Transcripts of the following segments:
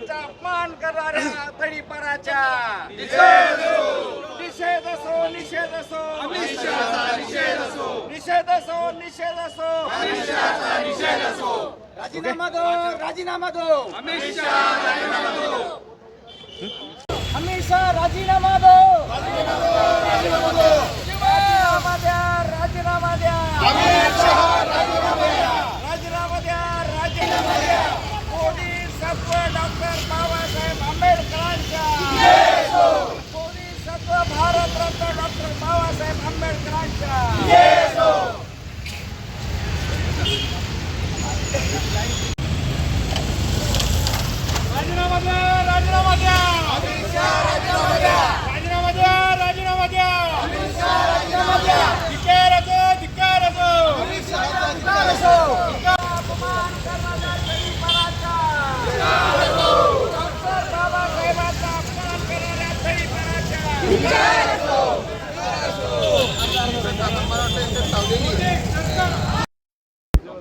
यांचा अपमान करणाऱ्या तडीपाराच्या. निषेध असो निषेध असो निषेध असो निषेध असो. निषेध असो निषेध असो. राजीनामा दो राजीनामा दो. हमेशा राजीनामा दो. हमेशा राजीनामा दो.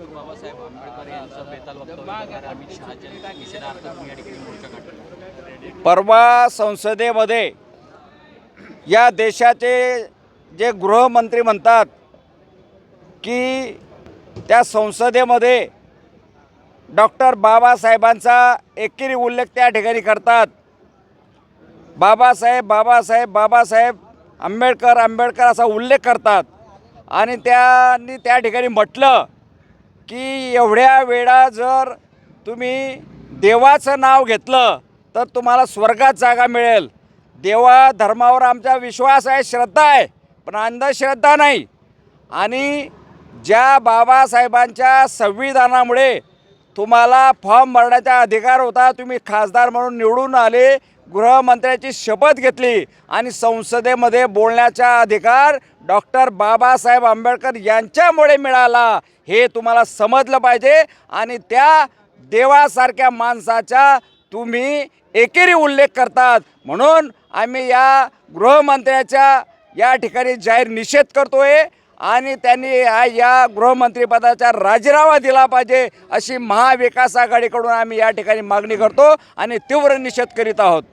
बाबासाहेब आंबेडकर यांचं बेताल वक्तव्य अमित शहाच्या निषेधार्थ या ठिकाणी मोर्चा काढला. परवा संसदेमध्ये या देशाचे जे गृहमंत्री म्हणतात की त्या संसदेमध्ये डॉक्टर बाबासाहेबांचा एकेरी उल्लेख त्या ठिकाणी करतात. बाबासाहेब बाबासाहेब बाबासाहेब आंबेडकर आंबेडकर असा उल्लेख करतात. आणि त्यांनी त्या ठिकाणी म्हटलं की एवढ्या वेळा जर तुम्ही देवाचं नाव घेतलं तर तुम्हाला स्वर्गात जागा मिळेल. देवा धर्मावर आमचा विश्वास आहे श्रद्धा आहे पण अंधश्रद्धा नाही. आणि ज्या बाबासाहेबांच्या संविधानामुळे तुम्हाला फॉर्म भरण्याचा अधिकार होता तुम्ही खासदार म्हणून निवडून आले गृहमंत्र्याची शपथ घेतली आणि संसदेमध्ये बोलण्याचा अधिकार डॉक्टर बाबासाहेब आंबेडकर यांच्यामुळे मिळाला. हे तुम्हाला समजलं पाहिजे आणि त्या देवासारख्या माणसाचा तुम्ही एकेरी उल्लेख करतात. म्हणून आम्ही या गृहमंत्र्याच्या या ठिकाणी जाहीर निषेध करतोय. आणि त्यांनी या गृहमंत्रीपदाचा राजीनामा दिला पाहिजे अशी महाविकास आघाडीकडून आम्ही या ठिकाणी मागणी करतो आणि तीव्र निषेध करीत आहोत.